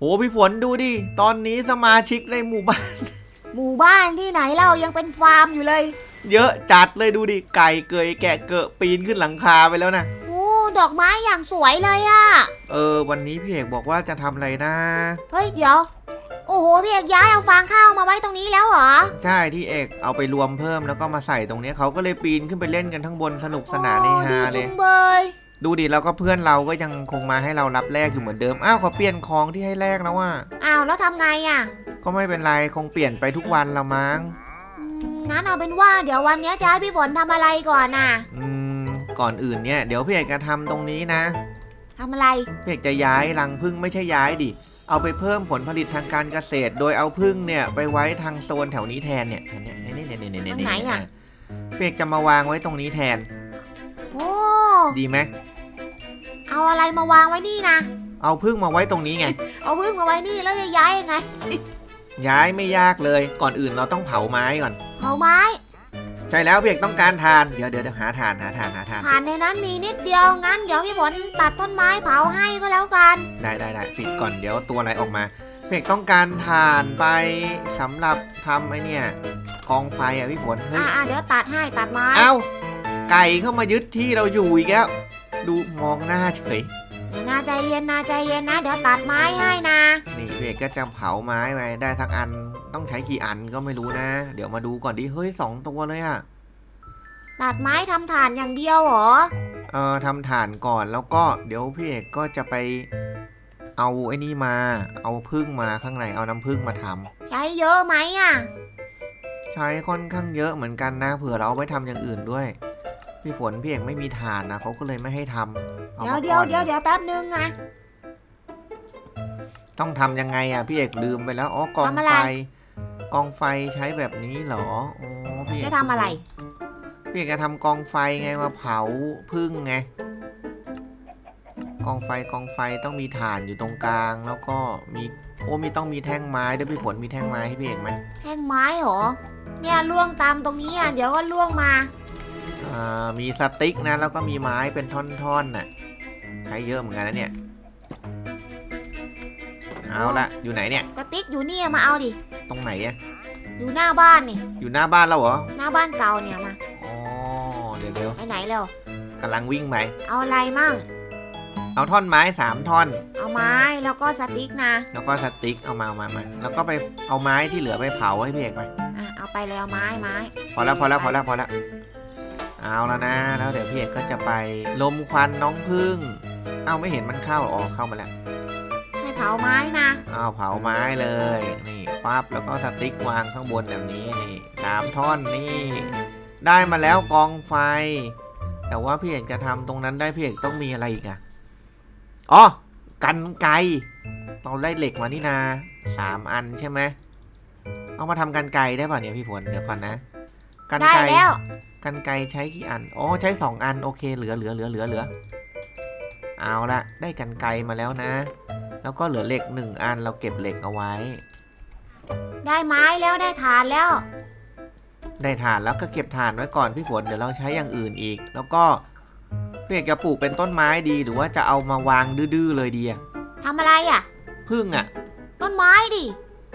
โหพี่ฝนดูดิ ตอนนี้สมาชิกในหมู่บ้าน หมู่บ้านที่ไหนเรายังเป็นฟาร์มอยู่เลย เยอะจัดเลยดูดิ ไก่เกยแกะเกอะปีนขึ้นหลังคาไปแล้วนะโอ้ดอกไม้อย่างสวยเลยอะเออ วันนี้พี่เอกบอกว่าจะทำอะไรนะ เฮ้ย เดี๋ยว โอ้โหพี่เอกย้ายเอาฟางข้าวมาไว้ตรงนี้แล้วเหรอ ใช่ที่เอกเอาไปรวมเพิ่มแล้วก็มาใส่ตรงเนี้ยเขาก็เลยปีนขึ้นไปเล่นกันทั้งบนสนุกสนานในโอ้ฮาดีเลจุยงเบย ดูดิแล้วก็เพื่อนเราก็ยังคงมาให้เรารับแลกอยู่เหมือนเดิม อ้าวเขาเปลี่ยนของที่ให้แลกแล้วว่าอ้าวแล้วทำไงอะก็ไม่เป็นไรคงเปลี่ยนไปทุกวันละมั้งอืมงั้นเอาเป็นว่าเดี๋ยววันนี้จะให้พี่ฝนทำอะไรก่อนน่ะอืมก่อนอื่นเนี่ยเดี๋ยวพี่เอกจะทำตรงนี้นะทำอะไร พี่เอกจะย้ายรังพึ่งไม่ใช่ย้ายดิเอาไปเพิ่มผลผลิตทางการเกษตร โดยเอาพึ่งเนี่ยไปไว้ทางโซนแถวนี้แทนเนี่ยแทนเนี่ยเนี่ยเนี่ยเนี่ยเนี่ยตรงไหนอะ พี่เอกจะมาวางไว้ตรงนี้แทน โอ้ดีไหม เอาอะไรมาวางไว้นี่นะ เอาพึ่งมาไว้ตรงนี้ไง เอาพึ่งมาไว้นี่แล้วจะย้ายยังไง ย้ายไม่ยากเลย ก่อนอื่นเราต้องเผาไม้ก่อน เผาไม้ ใช่แล้วพี่เอกต้องการทาน เดี๋ยวเดี๋ยวเดี๋ยวหาทานหาทานหาทานฐานในนั้นมีนิดเดียวงั้นเดี๋ยวพี่ฝนตัดต้นไม้เผาให้ก็แล้วกัน ได้ได้ได้ปิดก่อนเดี๋ยวตัวอะไรออกมาพี่เอกต้องการทานไปสำหรับทำไอเนี่ยกองไฟอะพี่ฝนเฮ้ยอ่าเดี๋ยวตัดให้ตัดไม้ เอ้าไก่เข้ามายึดที่เราอยู่อีกแล้ว ดูมองหน้าเฉยเดี๋ยวนาใจเย็นนาใจเย็นนะ เดี๋ยวตัดไม้ให้นะ นี่พี่เอกก็จะเผาไม้ไปได้สักอันต้องใช้กี่อันก็ไม่รู้นะ เดี๋ยวมาดูก่อนดิเฮ้ยสองตัวเลยอะตัดไม้ทำฐานอย่างเดียวเหรอ เออทำฐานก่อนแล้วก็เดี๋ยวพี่เอกก็จะไป เอาไอ้นี่มา เอาพึ่งมาข้างในเอาน้ำพึ่งมาทำ ใช้เยอะไหมอะ ใช้ค่อนข้างเยอะเหมือนกันนะ เผื่อเราเอาไปทำอย่างอื่นด้วย พี่ฝนพี่เอกไม่มีฐานนะเขาก็เลยไม่ให้ทำอาเดี๋ยวมาเดี๋ยวก่อนเดี๋ยวเดี๋ยวแป๊บนึงไง ต้องทำยังไงอะพี่เอกลืมไปแล้วอ๋อกองทำอะไร ไฟ กองไฟใช้แบบนี้เหรออ๋อพี่เอกจะทำอะไร พี่เอกจะทำกองไฟไงมาเผาพึ่งไงกองไฟกองไฟต้องมีถ่านอยู่ตรงกลาง แล้วก็มีโอ้มีต้องมีแท่งไม้ด้วยพี่ฝนมีแท่งไม้ให้พี่เอกไหมแท่งไม้เหรอ เนี่ยล่วงตามตรงนี้อะ เดี๋ยวก็ล่วงมาอ่า มีสติ๊กนะ แล้วก็มีไม้เป็นท่อนๆน่ะ ใช้เยอะเหมือนกันนะเนี่ย เอาละอยู่ไหนเนี่ย สติ๊กอยู่นี่มาเอาดิ ตรงไหนอะอยู่หน้าบ้านนี่ อยู่หน้าบ้านเราเหรอ หน้าบ้านเก่าเนี่ยมาอ๋อเดี๋ยวเดี๋ยวไปไหนเร็วกำลังวิ่งไป เอาอะไรมั่ง เอาท่อนไม้สามท่อน เอาไม้แล้วก็สติ๊กนะ แล้วก็สติ๊กเอามาเอามามาแล้วก็ไปเอาไม้ที่เหลือไปเผาให้พี่เอกไป อะเอาไปเลยเอาไม้ไม้ พอแล้วพอแล้วพอแล้วพอแล้ว เอาแล้วนะ แล้วเดี๋ยวพี่เอกก็จะไปลมควันน้องพึ่ง เอาไม่เห็นมันเข้าหรออ๋อเข้ามาแล้วให้เผาไม้นะเอาเผาไม้เลย นี่ปั๊บแล้วก็สติ๊กวางข้างบนแบบนี้นี่สามท่อนนี่ ได้มาแล้วกองไฟ แต่ว่าพี่เอกจะทำตรงนั้นได้พี่เอกต้องมีอะไรอีกอะอ๋อกันไกรเราได้เหล็กมานี่นาสามอันใช่ไหมเอามาทำกันไกรได้ป่ะเนี่ยพี่ฝนเดี๋ยวก่อนนะกันได้ไกรแล้ว กันไกรใช้กี่อัน อ๋อ ใช้สองอัน โอเค เหลือเหลือเหลือเหลือเหลือ เอาละได้กันไกรมาแล้วนะ แล้วก็เหลือเหล็กหนึ่งอัน เราเก็บเหล็กเอาไว้ ได้ไม้แล้วได้ฐานแล้ว ได้ถ่านแล้วก็เก็บถ่านไว้ก่อนพี่ฝน เดี๋ยวเราใช้อย่างอื่นอีก แล้วก็พี่เอกจะปลูกเป็นต้นไม้ดี หรือว่าจะเอามาวางดื้อๆเลยดีอะทำอะไรอะพึ่งอะต้นไม้ดิ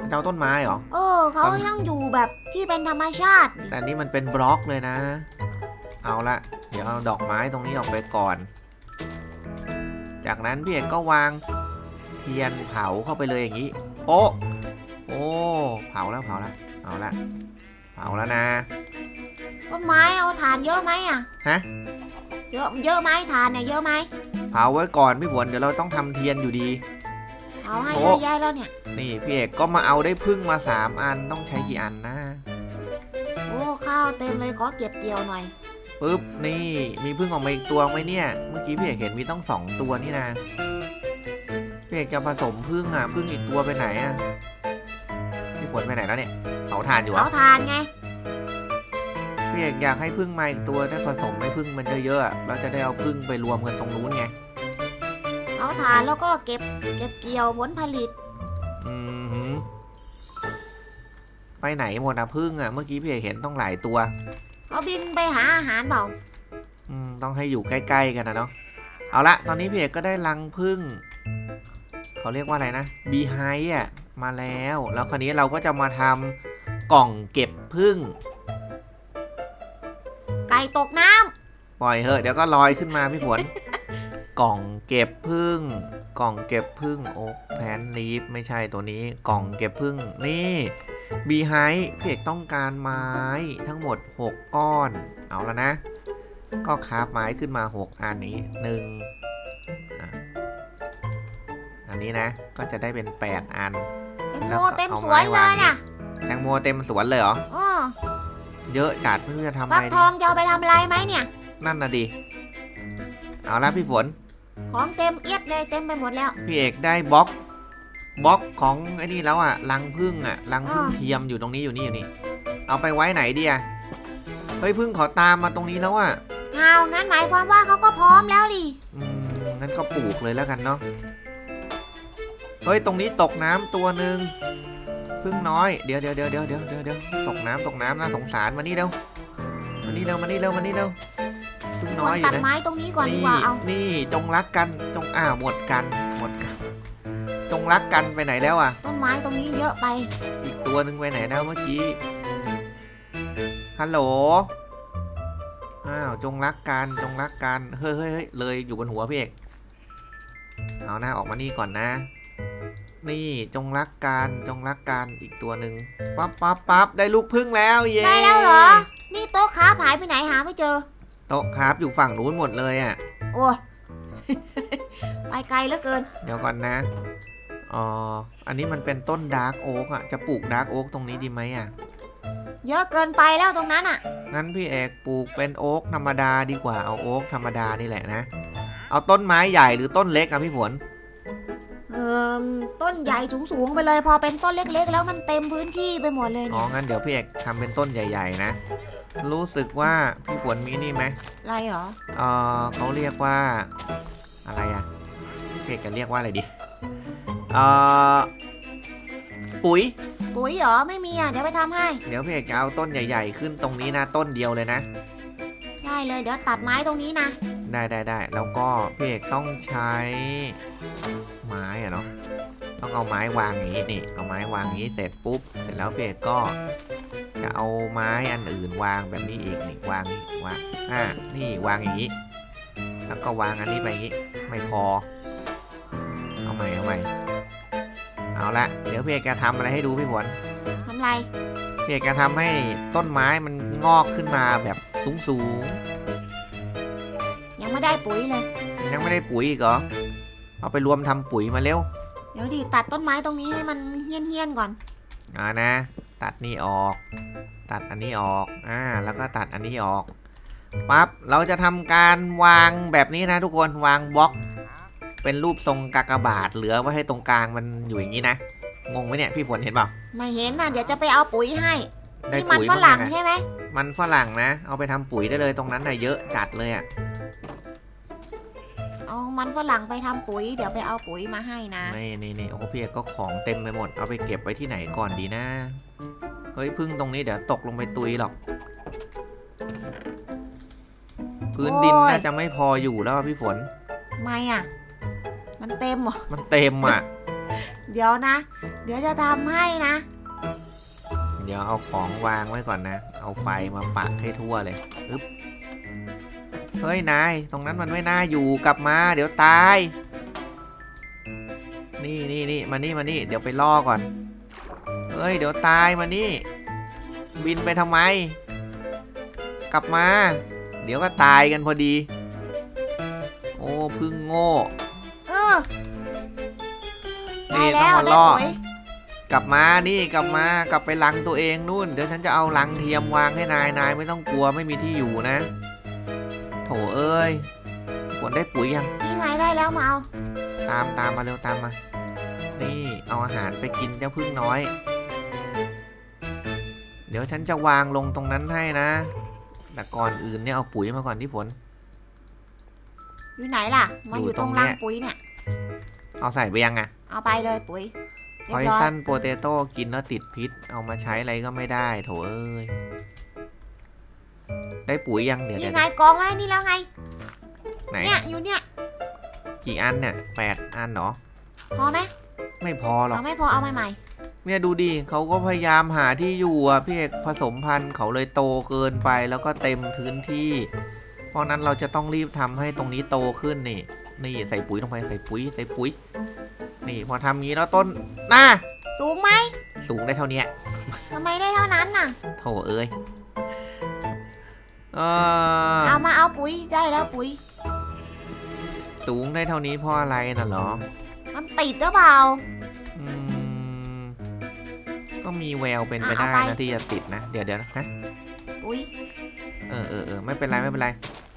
จะเอาต้นไม้เหรอ เออเขาต้นยังอยู่แบบที่เป็นธรรมชาติ แต่นี่มันเป็นบล็อกเลยนะ เอาละ เดี๋ยวเอาดอกไม้ตรงนี้ออกไปก่อน จากนั้นพี่เอกก็วางเทียนเผาเข้าไปเลยอย่างนี้ โอ้โอ้เผาแล้วเผาแล้วเอาละเผาแล้วนะ ต้นไม้เอาฐานเยอะไหมอะฮะ เยอะเยอะไหมฐานเนี่ยเยอะไหมเผาไว้ก่อนพี่ฝนเดี๋ยวเราต้องทำเทียนอยู่ดี เอาให้โอ้เยอะแยะแล้วเนี่ย นี่พี่เอกก็มาเอาได้พึ่งมาสามอันต้องใช้กี่อันนะ โอ้ข้าวเต็มเลยขอเก็บเกี่ยวหน่อย ปึ๊บนี่มีพึ่งออกมาอีกตัวไหมเนี่ย เมื่อกี้พี่เอกเห็นมีต้องสองตัวนี่นะพี่เอกจะผสมพึ่งอะพึ่งอีกตัวไปไหนอะพี่ฝนไปไหนแล้วเนี่ยเผาถ่านอยู่เหรเอาอะฐานไงพี่เอกอยากให้พึ่งมาอีกตัวได้ผสมให้พึ่งมันเยอะๆอะเราจะได้เอาพึ่งไปรวมกันตรงนู้นไง เอาฐานแล้วก็เก็บเก็บเกี่ยวผลผลิต อืมหือไปไหนหมดอะพึ่งอะเมื่อกี้พี่เอกเห็นต้องหลายตัวเอาบินไปหาอาหารเปล่าอืมต้องให้อยู่ใกล้ ๆ กันนะเนาะเอาละตอนนี้พี่เอกก็ได้รังพึ่งเขาเรียกว่าอะไรนะบีไฮอะมาแล้ว แล้วคราวนี้เราก็จะมาทำกล่องเก็บพึ่ง ไก่ตกน้ำปล่อยเหอะเดี๋ยวก็ลอยขึ้นมาพี่ฝน กล่องเก็บพึ่ง กล่องเก็บพึ่งโอ๊กแพนลีฟไม่ใช่ตัวนี้ กล่องเก็บพึ่งนี่บีไฮพี่เอกต้องการไม้ทั้งหมด 6 ก้อน เอาแล้วนะ ก็คราฟไม้ขึ้นมา 6 อันนี้หนึ่งอะอันนี้นะ ก็จะได้เป็น 8 อันแตงแล้โมวก็เต็มเอาสวนไม้เลวางยน่ะแตงโมเต็มสวนเลยเหรอเออเยอะจัดไม่รู้จะทำอะฟัไรกดีทองจะเอาไปทำอะไรไหมเนี่ย นั่นน่ะดิ เอาละพี่ฝน ของเต็มเอียดเลยเต็มไปหมดแล้ว พี่เอกได้บล็อกบล็อกของไอ้นี่แล้วอะรังพึ่งอะรังพึ่งอ่าเทียมอยู่ตรงนี้อยู่นี่อยู่นี่ เอาไปไว้ไหนดีอะเฮ้ยพึ่งขอตามมาตรงนี้แล้วอะเอางั้นหมายความว่าเขาก็พร้อมแล้วดิอืมงั้นก็ปลูกเลยแล้วกันเนาะเฮ้ยตรงนี้ตกน้ำตัวหนึ่งพึ่งน้อยเดี๋ยวเดี๋ยวเดี๋ยวเดี๋ยวเดี๋ยวเดี๋ยวเดี๋ยวตกน้ำตกน้ำน่าสงสารมานี่เร็วมานี่เร็วมานี่เร็วมานี่เร็วพึ่งค น้อวยรอตัยู่ดนะไม้ตรงนี้ก่อนดีนี่กว่าเอานี่จงรักกันจงอ่าหมดกันหมดกัน จงรักกันไปไหนแล้วอะ ต้นไม้ตรงนี้เยอะไปอีกตัวหนึ่งไปไหนแล้วเมื่อกี้ฮัลโหลอ้าวจงรักกันจงรักกันเฮ้ยเฮ้ยเฮ้ยเลยอยู่บนหัวพี่เอกเอานะออกมานี่ก่อนนะ นี่จงรักกันจงรักกันอีกตัวหนึ่งปั๊บปั๊บปั๊บได้ลูกพึ่งแล้วเย้ได้แล้วเหรอ นี่โต๊ะค้าหายไปไหนหาไม่เจอ โต๊ะครับอยู่ฝั่งนู้นหมดเลยอะ โอ้ยไปไกลเหลือเกิน เดี๋ยวก่อนนะอ๋ออันนี้มันเป็นต้นดาร์กโอ๊กอะจะปลูกดาร์กโอ๊กตรงนี้ดีไหมอะ เยอะเกินไปแล้วตรงนั้นอะ งั้นพี่เอกปลูกเป็นโอ๊กธรรมดาดีกว่าเอาโอ๊กธรรมดานี่แหละนะ เอาต้นไม้ใหญ่หรือต้นเล็กอะพี่ฝนเอ่มต้นใหญ่สูงๆไปเลย พอเป็นต้นเล็กๆ แล้วมันเต็มพื้นที่ไปหมดเลยอ๋อเนี่ยงั้นเดี๋ยวพี่เอกทำเป็นต้นใหญ่ ๆ นะ รู้สึกว่าพี่ฝนมีนี่ไหมอะไรเหรอเออเขาเรียกว่า อะไรอะพี่เอกจะเรียกว่าอะไรดีเออปุ๋ย ปุ๋ยเหรอไม่มีอะเดี๋ยวไปทำให้ เดี๋ยวพี่เอกจะเอาต้นใหญ่ ๆ ขึ้นตรงนี้นะต้นเดียวเลยนะ ได้เลยเดี๋ยวตัดไม้ตรงนี้นะได้ได้ได้แล้วก็พี่เอกต้องใช้ไม้อะเนาะต้องเอาไม้วางอย่างนี้นี่เอาไม้วางอย่างนี้เสร็จปุ๊บเสร็จแล้วพี่เอกก็ จะเอาไม้อันอื่นวางแบบนี้อีกนี่วางนี่วางอ่านี่วางอย่างนี้ แล้วก็วางอันนี้ไปอย่างนี้ ไม่พอ เอาใหม่เอาใหม่เอาละเดี๋ยวพี่เอกจะทำอะไรให้ดูพี่ฝนทำไรพี่เอกจะทำให้ต้นไม้มันงอกขึ้นมาแบบสูงๆยังไม่ได้ปุ๋ยเลย ยังไม่ได้ปุ๋ยอีกเหรอเอาไปรวมทำปุ๋ยมาเร็ว เดี๋ยวดิตัดต้นไม้ตรงนี้ให้มันเฮี้ยนเฮี้ยนก่อนอ่านะ ตัดนี่ออก ตัดอันนี้ออก อ่า แล้วก็ตัดอันนี้ออก ปั๊บ เราจะทำการวางแบบนี้นะทุกคน วางบล็อก เป็นรูปทรงกากบาทเหลือไว้ให้ตรงกลางมันอยู่อย่างนี้นะ งงไหมเนี่ยพี่ฝนเห็นเปล่า ไม่เห็นน่ะเดี๋ยวจะไปเอาปุ๋ยให้ได้นี่มันปุ๋ยฝรั่งบ้าไใช่ไหมมันฝรั่งนะ เอาไปทำปุ๋ยได้เลยตรงนั้นน่ะเยอะจัดเลยอะ เอามันฝรั่งไปทำปุ๋ย เดี๋ยวไปเอาปุ๋ยมาให้นะ นี่นี่นี่โอ้โหพี่เอกก็ของเต็มไปหมด เอาไปเก็บไว้ที่ไหนก่อนดีนะ เฮ้ยพึ่งตรงนี้เดี๋ยวตกลงไปตุยหรอก พื้นดินโอ้ย น่าจะไม่พออยู่แล้วอะพี่ฝนไม่อะ มันเต็มเหรอ มันเต็มอะ เดี๋ยวนะ เดี๋ยวจะทำให้นะ เดี๋ยวเอาของวางไว้ก่อนนะ เอาไฟมาปักให้ทั่วเลย อึ๊บ เฮ้ยนายตรงนั้นมันไม่น่าอยู่กลับมาเดี๋ยวตาย นี่นี่นี่มานี่มานี่เดี๋ยวไปล่อก่อนเฮ้ยเดี๋ยวตายมานี่ บินไปทำไม กลับมา เดี๋ยวก็ตายกันพอดี โอ้พึ่งโง่เออได้นี่ต้แล้องวมาได้ล่อปุ๋ยกลับมานี่กลับมากลับไปลังตัวเองนู่น เดี๋ยวฉันจะเอาลังเทียมวางให้นายนายไม่ต้องกลัวไม่มีที่อยู่นะ โถเอ้ยฝนได้ปุ๋ยยัง นี่ไงได้แล้วมาเอาตามตามมาเร็วตามมา นี่เอาอาหารไปกินเจ้าพึ่งน้อย เดี๋ยวฉันจะวางลงตรงนั้นให้นะ แต่ก่อนอื่นเนี่ยเอาปุ๋ยมาก่อนที่ฝน อยู่ไหนล่ะ มาอยู่อยู่ตรงตรงเนี้รังยปุ๋ยเนี่ย เอาใส่ไปยังอะเอาไปเลยปุ๋ยเรีพยอบยร้อยซันโปเตโต้กินแล้วติดพิษ เอามาใช้อะไรก็ไม่ได้ โถเอ้ย ได้ปุ๋ยยังเดี๋ยวนี่เดี๋ยวไงกองไว้นี่แล้วไง ไหนเนี่ยอยู่เนี่ยกี่อันเนี่ยแปดอันเหรอพอไหมไม่พอหรอกเอาไม่พอเอาใหม่เนี่ยดูดิเขาก็พยายามหาที่อยู่อะพี่เอกผสมพันธุ์เขาเลยโตเกินไปแล้วก็เต็มพื้นที่ เพราะนั้นเราจะต้องรีบทำให้ตรงนี้โตขึ้นนี่ นี่ใส่ปุ๋ยลงไปใส่ปุ๋ยใส่ปุ๋ย นี่พอทำงี้แล้วต้นน่าๆสูงไหมสูงได้เท่าเนี้ยทำไมได้เท่านั้นน่ะโถเอ้ยเออเอามาเอาปุ๋ยได้แล้วปุ๋ย สูงได้เท่านี้เพราะอะไรน่ะเหรอมันติดหรือเปล่า อืมก็มีแววเป็นไปอะได้เอาไปนะที่จะติดนะ เดี๋ยวเดี๋ยวนะฮะปุ๋ยเออเออเออไม่เป็นไรไม่เป็นไร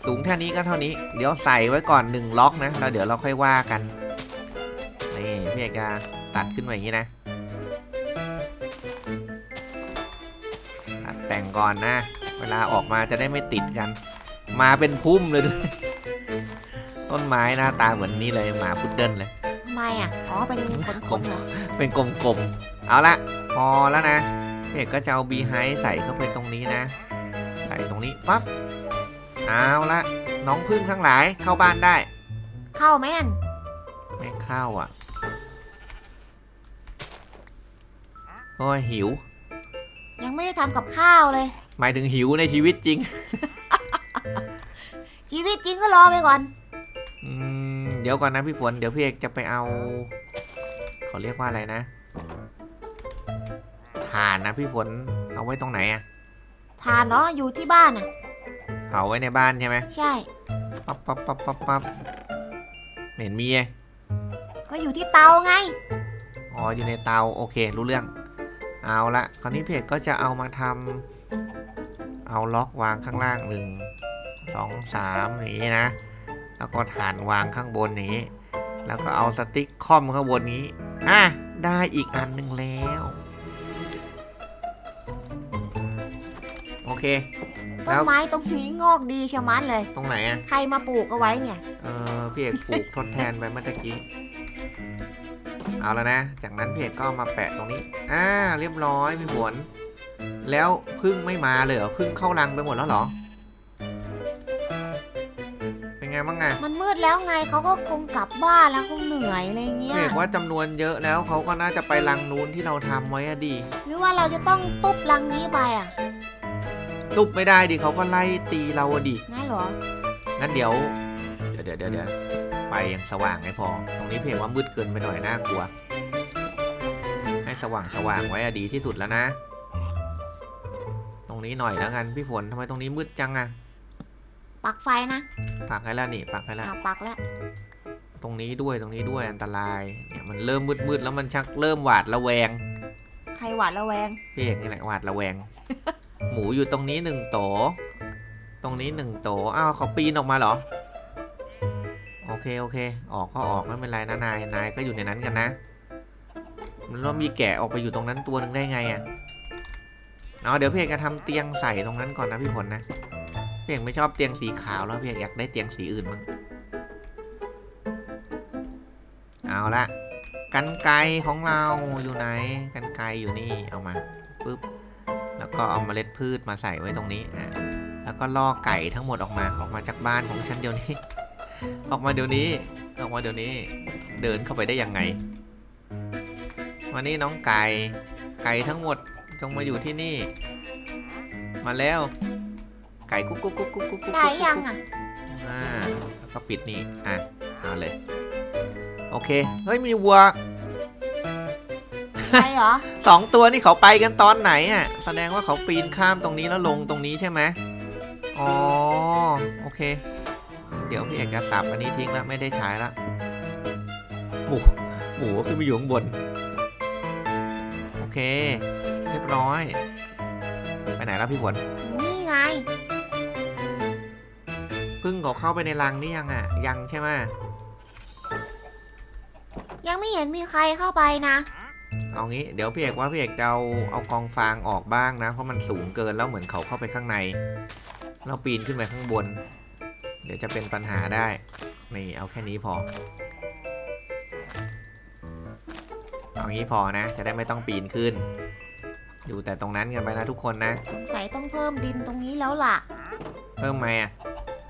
สูงแค่นี้ก็เท่านี้ เดี๋ยวใส่ไว้ก่อนหนึ่งล็อกนะแล้วเดี๋ยวเราค่อยว่ากันนี่พี่เอกจะตัดขึ้นมาอย่างนี้นะตัดแต่งก่อนนะ เวลาออกมาจะได้ไม่ติดกัน มาเป็นพุ่มเลยด้วยต้นไม้หน้าตาเหมือนนี้เลยหมาพุดเดิ้ลเลย ทำไมอะ อ๋อ เป็นขนขนเหรอเป็นกลมๆ เอาละพอแล้วนะพี่เอกก็จะเอาบีไฮใส่เข้าไปตรงนี้นะ ใส่ตรงนี้ปั๊บ เอาละน้องพึ่งทั้งหลายเข้าบ้านได้ เข้าไหมนั่น ไม่เข้าอะ โอ้ยหิว ยังไม่ได้ทำกับข้าวเลย หมายถึงหิวในชีวิตจริง ชีวิตจริงก็รอไปก่อน อืมเดี๋ยวก่อนนะพี่ฝน เดี๋ยวพี่เอกจะไปเอา เขาเรียกว่าอะไรนะถ่านนะพี่ฝน เอาไว้ตรงไหนอะทานเนาะอยู่ที่บ้านอะ เผาไว้ในบ้านใช่ไหมใช่ ปั๊บปั๊บปั๊บปั๊บปั๊บไม่เห็นมีไงก็อยู่ที่เตาไง อ๋ออยู่ในเตาโอเครู้เรื่อง เอาละคราวนี้เพจก็จะเอามาทำ เอาล็อกวางข้างล่างหนึ่งสองสามอย่างนี้นะ แล้วก็ฐานวางข้างบนอย่างนี้ แล้วก็เอาสติ๊กคอมข้างบนนี้ อะ ได้อีกอันหนึ่งแล้ว โอเค ต้แล้นวไม้ตรงนี้งอกดีชะมัดเลย ตรงไหนอะ ใครมาปลูกเอาไว้เนี่ย เออพี่เอกปลูกทดแทนไปเมื่อตะกี้ เอาแล้วนะ จากนั้นพี่เอกก็เอามาแปะตรงนี้ อ่า เรียบร้อยพี่ฝน แล้วพึ่งไม่มาเลยเหรอพึ่งเข้ารังไปหมดแล้วเหรอ เป็นไงบ้างไงมันมืดแล้วไงเขาก็คงกลับบ้านแล้วคงเหนื่อยอะไรเงี้พี่ยเอกว่าจำนวนเยอะแล้วเขาก็น่าจะไปรังนู้นที่เราทำไว้อะดี หรือว่าเราจะต้องตุบรังนี้ไปอะตุบไม่ได้ดิเขาก็ไล่ตีเราอะดิงั้นเหรองั้นเดี๋ยว เดี๋ยวเดี๋ยวเดี๋ยวเดี๋ยวไฟยังสว่างไม่พอ ตรงนี้เพลงว่ามืดเกินไปหน่อยน่ากลัว ให้สว่างสว่างไว้อะดีที่สุดแล้วนะต รงนี้หน่อยแล้วกันพี่ฝนทำไมตรงนี้มืดจังอะปักไฟนะปักให้แล้วนี่ปักให้แล้วอ่าปักแล้ว ตรงนี้ด้วยตรงนี้ด้วยอันตรายเนี่ยมันเริ่มมืดมืดๆแล้วมันชักเริ่มหวาดระแวงใครหวาดระแวง พี่เอกนี่แหละหวาดระแวง หมูอยู่ตรงนี้หนึ่งโต ตรงนี้หนึ่งโตอ้าวเขาปีนออกมาเหรอ โอเคโอเค ออกก็ออกไม่เป็นไรนะนายนายก็อยู่ในนั้นกันนะ มันว่ามีแกะออกไปอยู่ตรงนั้นตัวหนึ่งได้ไงอะ่ะ เอาเดี๋ยวพี่เอกจะทำเตียงใส่ตรงนั้นก่อนนะพี่ฝนนะพี่เอกไม่ชอบเตียงสีขาวแล้วพี่เอกอยากได้เตียงสีอื่นมั้งเอาละกันไกของเราอยู่ไหนกันไกอยู่นี่เอามาปุ๊บแล้วก็เอาเมล็ดพืชมาใส่ไว้ตรงนี้อะแล้วก็ล่อไก่ทั้งหมดออกมาออกมาจากบ้านของฉันเดี๋ยวนี้ ออกมาเดี๋ยวนี้ ออกมาเดี๋ยวนี้ เดินเข้าไปได้ยังไงมานี่น้องไก่ไก่ทั้งหมด จงมาอยู่ที่นี่ มาแล้ว ไก่กุ๊กกุ๊กกุ๊กกุ๊กกุ๊กกุ๊กได้ยังอะอ่าแล้วก็ปิดนี่อะเอาเลย โอเค เฮ้ยมีวัวใครเหรอสองตัวนี่เขาไปกันตอนไหนอะ แสดงว่าเขาปีนข้ามตรงนี้แล้วลงตรงนี้ใช่ไหมอ๋อโอเค เดี๋ยวพี่เอกจะสับอันนี้ทิ้งแล้วไม่ได้ใช้ละหมูหมูขึ้นไปอยู่ข้างบน โอเคเรียบร้อย ไปไหนแล้วพี่ฝนนี่ไงพึ่งเขาเข้าไปในรังนี่ยังอะ ยังใช่ไหมยังไม่เห็นมีใครเข้าไปนะ เอางี้เดี๋ยวพี่เอกว่าพี่เอกจะเอาเอากองฟางออกบ้างนะ เพราะมันสูงเกินแล้วเหมือนเขาเข้าไปข้างใน เราปีนขึ้นไปข้างบน เดี๋ยวจะเป็นปัญหาได้ นี่เอาแค่นี้พอ เอางี้พอนะ จะได้ไม่ต้องปีนขึ้น อยู่แต่ตรงนั้นกันไปนะทุกคนนะ สงสัยต้องเพิ่มดินตรงนี้แล้วล่ะ เพิ่มไหมอะ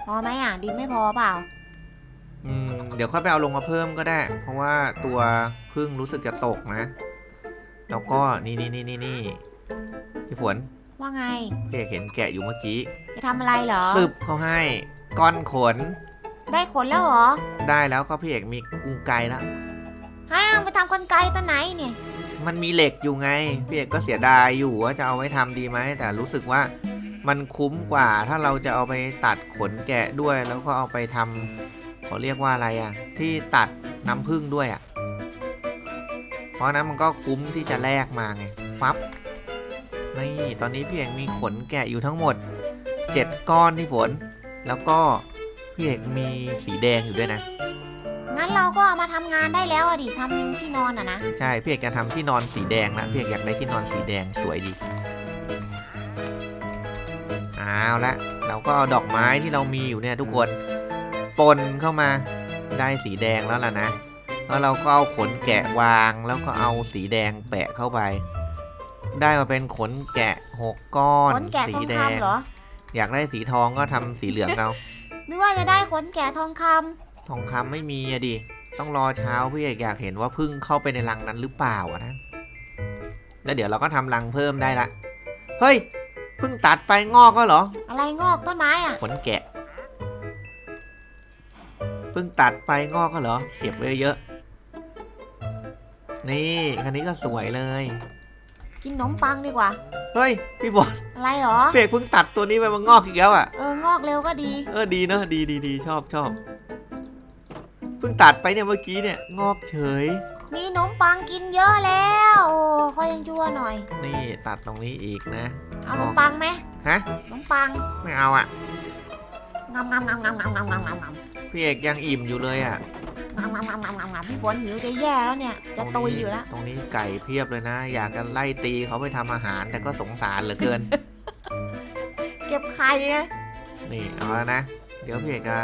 พอไหมอะ ดินไม่พอเปล่า อืมเดี๋ยวค่อยไปเอาลงมาเพิ่มก็ได้ เพราะว่าตัวพึ่งรู้สึกจะตกนะ แล้วก็นี่นี่นี่นี่นี่พี่ฝนว่าไงพี่เอกเห็นแกะอยู่เมื่อกี้จะทำอะไรเหรอ ซึบเขาให้ก้อนขน ได้ขนแล้วเหรอ ได้แล้วก็พี่เอกมีกุงไกแล้วให้เอาไปทำกลไกตัวไหนเนี่ย มันมีเหล็กอยู่ไงพี่เอกก็เสียดายอยู่ว่าจะเอาไว้ทำดีไหมแต่รู้สึกว่ามันคุ้มกว่าถ้าเราจะเอาไปตัดขนแกะด้วย แล้วก็เอาไปทำเขาเรียกว่าอะไรอะที่ตัดน้ำผึ้งด้วยอะเพราะฉะนั้นมันก็คุ้มที่จะแลกมาไงฟับนี่ตอนนี้พี่เอกมีขนแกะอยู่ทั้งหมด 7 ก้อนที่ฝน แล้วก็พี่เอกมีสีแดงอยู่ด้วยนะ งั้นเราก็เอามาทำงานได้แล้วอะดิทำที่นอนอะนะ ใช่พี่เอกจะทำที่นอนสีแดงนะพี่เอกอยากได้ที่นอนสีแดงสวยดีเอาละเราก็เอาดอกไม้ที่เรามีอยู่เนี่ยทุกคนปนเข้ามาได้สีแดงแล้วล่ะนะ แล้วเราก็เอาขนแกะวางแล้วก็เอาสีแดงแปะเข้าไป ได้มาเป็นขนแกะหกก้อนขนแกะสีทองแดงคำเหรอ อยากได้สีทองก็ทำสีเหลืองเอา นึกว่าจะได้ขนแกะทองคำ ทองคำไม่มีอะดิ ต้องรอเช้าพี่เอกอยากเห็นว่าพึ่งเข้าไปในรังนั้นหรือเปล่าอะนะ แล้วเดี๋ยวเราก็ทำรังเพิ่มได้ละ เฮ้ยเพิ่งตัดไปงอกก็เหรอ อะไรงอกต้นไม้อะขนแกะเพิ่งตัดไปงอกก็เหรอ เก็บไว้เยอะ นี่คันนี้ก็สวยเลย กินขนมปังดีกว่า เฮ้ย พี่บอลอะไรเหรอพี่เอกเพิ่งตัดตัวนี้ไปมันงอกอีกแล้วอะ เอองอกเร็วก็ดี เออดีเนอะดีดีดีชอบชอบ เพิ่งตัดไปเนี่ยเมื่อกี้เนี่ยงอกเฉย มีขนมปังกินเยอะแล้วโอ้ค่อยยังชั่วหน่อย นี่ตัดตรงนี้อีกนะเอาขนมปังไหมฮะขนมปังไม่เอาอะงำงำงำงำงำงำงำงำงำพี่เอกยังอิ่มอยู่เลยอะงำงำงำงำงำงำพี่ฝนหิวจะแย่แล้วเนี่ย จะตุยอยู่แล้ว ตรงนี้ไก่เพียบเลยนะ อยากจะไล่ตีเขาไปทำอาหารแต่ก็สงสารเหลือเกิน เก็บไข่ไงนี่เอาแล้วนะ เดี๋ยวพี่เอกจะ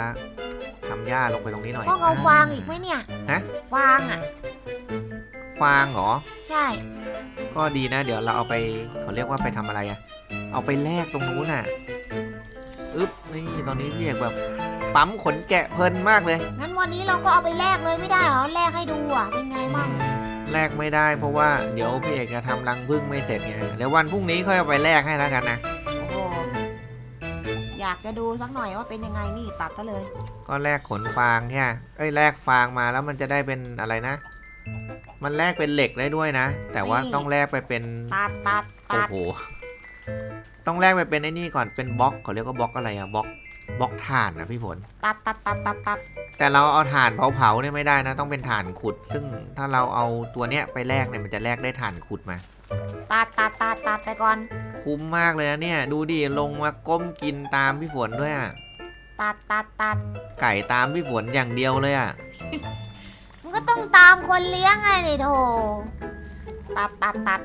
ทำหญ้าลงไปตรงนี้หน่อยต้องเอาฟางอีกไหมเนี่ยฮะฟางอะ ฟางเหรอ ใช่ ก็ดีนะ เดี๋ยวเราเอาไปเขาเรียกว่าไปทำอะไรอะเอาไปแลกตรงนู้นน่ะอึ๊บนี่ตอนนี้พี่เอกแบบ ปั๊มขนแกะเพลินมากเลยงั้นวันนี้เราก็เอาไปแลกเลยไม่ได้เหรอแลกให้ดูอะเป็นไงบ้างแลกไม่ได้เพราะว่าเดี๋ยวพี่เอกจะทำรังพึ่งไม่เสร็จไงเดี๋ยววันพรุ่งนี้ค่อยเอาไปแลกให้แล้วกันนะโอ้โหอยากจะดูสักหน่อยว่าเป็นยังไงนี่ตัดซะเลย ก็แลกขนฟางแค่เอ้ยแลกฟางมาแล้วมันจะได้เป็นอะไรนะ มันแลกเป็นเหล็กได้ด้วยนะ แต่ว่านี่ต้องแลกไปเป็นตัดตัดโอ้ตัดโหต้องแลกไปเป็นไอ้นี่ก่อนเป็นบล็อกเขาเรียกว่าบล็อกอะไรอะบล็อกบล็อกถ่านนะพี่ฝนตัดตัดตัดตัดตัดแต่เราเอาถ่านเผาๆเนี่ยไม่ได้นะ ต้องเป็นถ่านขุด ซึ่งถ้าเราเอาตัวเนี้ยไปแลกเนี่ยมันจะแลกได้ถ่านขุดมา ตัดตัดตัดตัดไปก่อน คุ้มมากเลยนะเนี่ย ดูดิลงมาก้มกินตามพี่ฝนด้วยอะตัดตัดตัดไก่ตามพี่ฝนอย่างเดียวเลยอะมันก็ต้องตามคนเลี้ยงไงเลยโถตัดตัดตัด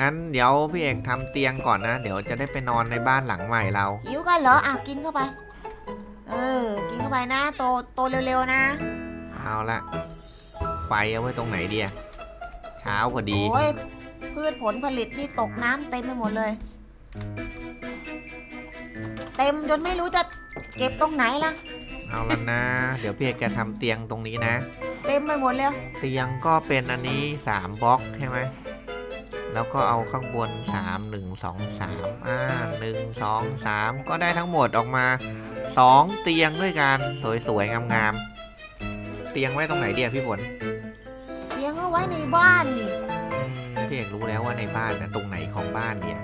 งั้นเดี๋ยวพี่เอกทำเตียงก่อนนะ เดี๋ยวจะได้ไปนอนในบ้านหลังใหม่เรา หิวกันเหรออะกินเข้าไป เออ กินเข้าไปนะโตโตเร็วๆนะเอาละไฟเอาไว้ตรงไหนดีอะเช้าพอดี โอ้ย พืชผลผลิตนี่ตกน้ำเต็มไปหมดเลย เต็มจนไม่รู้จะเก็บตรงไหนละเอาละนะ เดี๋ยวพี่เอกจะทำเตียงตรงนี้นะ เต็มไปหมดเลยเตียงก็เป็นอันนี้3บล็อกใช่ไหมแล้วก็เอาข้างบน 3 1 2 3อ่า1 2 3 ก็ได้ทั้งหมดออกมา 2 เตียงด้วยกันสวยๆ งามๆ เตียงไว้ตรงไหนเดียพี่ฝน เตียงก็ไว้ในบ้านนี่อืม พี่เอกรู้แล้วว่าในบ้านนะตรงไหนของบ้านเนี่ย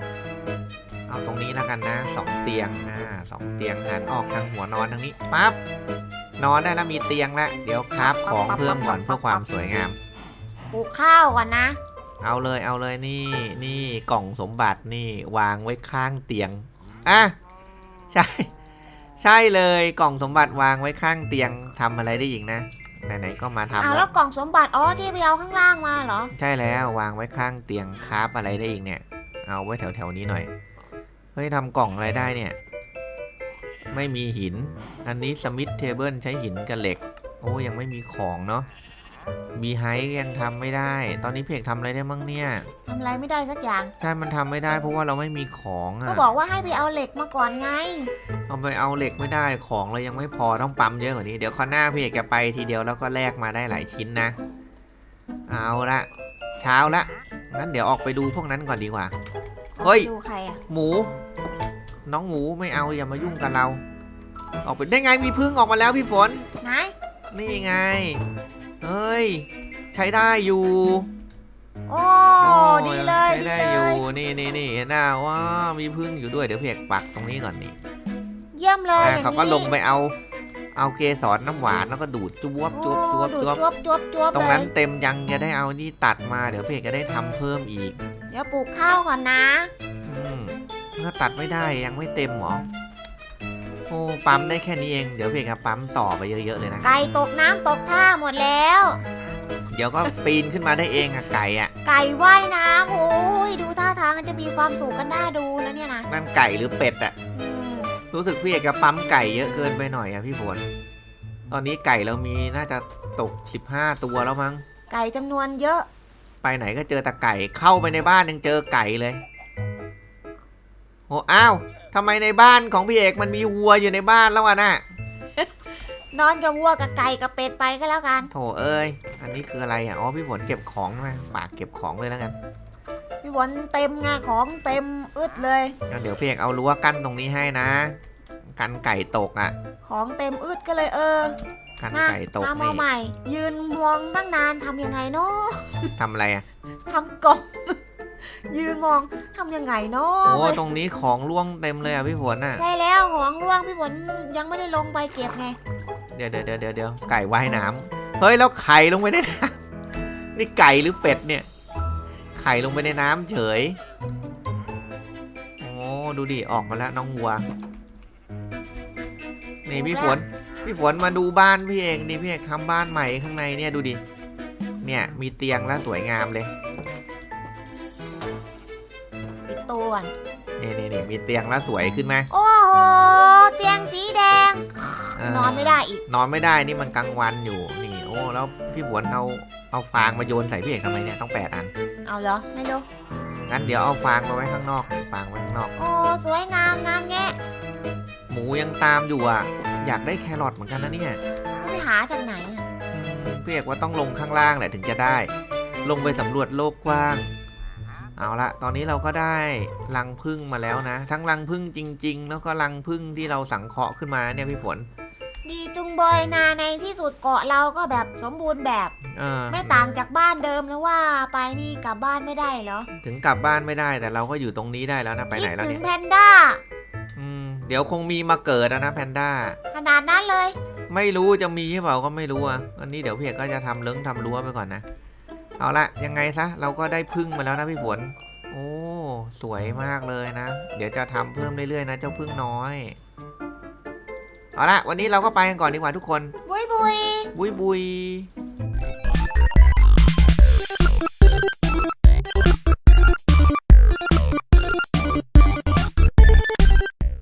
เอาตรงนี้แล้วกันนะสองเตียงอ่าสองเตียงหันออกทางหัวนอนทางนี้ปั๊บนอนได้แล้วมีเตียงแล้วเดี๋ยวคราฟของเพิ่มก่อนเพื่อความสวยงาม ปลูกข้าวก่อนนะ เอาเลยเอาเลยนี่นี่กล่องสมบัตินี่วางไว้ข้างเตียงอะใช่ ใช่เลยกล่องสมบัติวางไว้ข้างเตียงทำอะไรได้อีกนะ ไหนๆก็มาทำเอาแล้แล้ววกล่องสมบัติอ๋อที่ไปเอาข้างล่างมาเหรอ ใช่แล้ววางไว้ข้างเตียงคราฟอะไรได้อีกเนี่ย เอาไว้แถวๆนี้หน่อย เฮ้ยทำกล่องอะไรได้เนี่ย ไม่มีหิน อันนี้สมิธเทเบิลใช้หินกับเหล็ก โอ้ยังไม่มีของเนาะ มีไฮยังทำไม่ได้ ตอนนี้เพกทำอะไรได้มั่งเนี่ย ทำอะไรไม่ได้สักอย่าง ใช่ มันทำไม่ได้เพราะว่าเราไม่มีของก็อะบอกว่าให้ไปเอาเหล็กมาก่อนไง เอาไปเอาเหล็กไม่ได้ของเรายังไม่พอต้องปั๊มเยอะกว่านี้ เดี๋ยวข้างหน้าพี่เอกจะไปทีเดียวแล้วก็แลกมาได้หลายชิ้นนะ เอาละเช้าละ งั้นเดี๋ยวออกไปดูพวกนั้นก่อนดีกว่า เฮ้ย ดูใครอะ หมู น้องหมูไม่เอาอย่ามายุ่งกับเรา ออกไปได้ไงมีพึ่งออกมาแล้วพี่ฝน ไหน นี่ไง เฮ้ย ใช้ได้อยู่โอ้โอ้ดีเลยใช้ดีได้เลอยู่ย นี่นี่นี่เห็นนะว่ามีพึ่งอยู่ด้วยเดี๋ยวเพียกปักตรงนี้ก่อนนี่เยี่ยมเลยอ่าอย่เขาก็นี้ลงไปเอา เอาเกสรน้ำหวานแล้วก็ดูดจวบจวบจวบโอ้จวบดูดจวบจวบจวบตรงเลนั้นยเต็มยังจะได้เอานี่ตัดมาเดี๋ยวเพียกจะได้ทำเพิ่มอีกเดี๋ยวปลูกข้าวก่อนนะ อืมถ้าตัดไม่ได้ยังไม่เต็มหรอ โอ้ปั๊มได้แค่นี้เองเดี๋ยวเพียกจะปั๊มต่อไปเยอะๆเลยนะ ไก่ตกน้ำตกท่าหมดแล้ว เดี๋ยวก็ปีนขึ้นมาได้เองอะไก่อะไก่ว่ายน้ำโอ้ยดูท่าทางมันจะมีความสุขกันน่าดูแล้วเนี่ยนะนั่นไก่หรือเป็ดอะอืมรู้สึกพี่เอกจะปั๊มไก่เยอะเกินไปหน่อยอะพี่ฝนตอนนี้ไก่เรามีน่าจะตก 15 ตัวแล้วมั้ง ไก่จำนวนเยอะ ไปไหนก็เจอแต่ไก่เข้าไปในบ้านยังเจอไก่เลยโอ้อ้าว ทำไมในบ้านของพี่เอกมันมีวัวอยู่ในบ้านแล้ววะน่ะนอนกับวัวกับไก่กับเป็ดไปก็แล้วกัน โถเอ้ย อันนี้คืออะไรอะ อ๋อพี่ฝนเก็บของมาฝากเก็บของเลยแล้วกัน พี่ฝนเต็มงาของเต็มอึดเลยงั้นเดี๋ยวพี่เอกเอารั้วกั้นตรงนี้ให้นะ กันไก่ตกอะ ของเต็มอึดก็เลยเออ กันน่าไก่ตกมามานี่ใหม่ ยืนมองตั้งนานทำยังไงเนาะทำอะไรอะทำกล่อง ยืนมองทำยังไงเนาะโอ้ตรงนี้ของร่วงเต็มเลยอะพี่ฝนอะ ใช่แล้วของร่วงพี่ฝนยังไม่ได้ลงไปเก็บไง เดี๋ยวเดี๋ยวเดี๋ยวเดี๋ยวเดี๋ยวไก่ว่ายน้ำเฮ้ยแล้วไข่ลงไปในน้ำนี่ไก่หรือเป็ดเนี่ย ไข่ลงไปในน้ำเฉย โอ้ดูดิออกมาแล้วน้องวัว นี่พี่ฝนพี่ฝนมาดูบ้านพี่เอกนี่พี่เอกทำบ้านใหม่ข้างในเนี่ยดูดิ เนี่ยมีเตียงแล้วสวยงามเลย ปิดตัวก่อนนี่นี่นี่มีเตียงแล้วสวยขึ้นไหมโอ้โหเตียงสีแดง เนอนไม่ได้อีก นอนไม่ได้นี่มันกลางวันอยู่นี่โอ้แล้วพี่ฝนเอาเอาฟางมาโยนใส่พี่เอกทำไมเนี่ยต้องแปดอันเอาเหรอไม่รู้งั้นเดี๋ยวเอาฟางมาไว้ข้างนอกนี่ฟางไว้ข้างนอก โอ้สวยงามงามแงะหมูยังตามอยู่อะ อยากได้แครอทเหมือนกันนะเนี่ยก็ไปหาจากไหนอะอืมพี่เอกว่าต้องลงข้างล่างแหละถึงจะได้ ลงไปสำรวจโลกกว้าง เอาละตอนนี้เราก็ได้รังพึ่งมาแล้วนะ ทั้งรังพึ่งจริง ๆ แล้วก็รังพึ่งที่เราสังเคราะห์ขึ้นมานะเนี่ยพี่ฝน ดีจุงเบยนาในที่สุดเกาะเราก็แบบสมบูรณ์แบบ เออไม่ต่างจากบ้านเดิมแล้วว่าไปนี่กลับบ้านไม่ได้เหรอถึงกลับบ้านไม่ได้แต่เราก็อยู่ตรงนี้ได้แล้วนะไปไหนคิดแล้วถึเนี่งยแพนด้าอืมเดี๋ยวคงมีมาเกิดแล้วนะแพนด้า ขนาดนั้นเลย ไม่รู้จะมีหรือเปล่าก็ไม่รู้อะ อันนี้เดี๋ยวพี่เอกก็จะทำเลิ้งทำรั้วไปก่อนนะ เอาละยังไงซะเราก็ได้พึ่งมาแล้วนะพี่ฝน โอ้สวยมากเลยนะ เดี๋ยวจะทำเพิ่มเรื่อยๆนะ เจ้าพึ่งน้อย เอาละวันนี้เราก็ไปกันก่อนดีกว่าทุกคน บุยบุยบุยบุย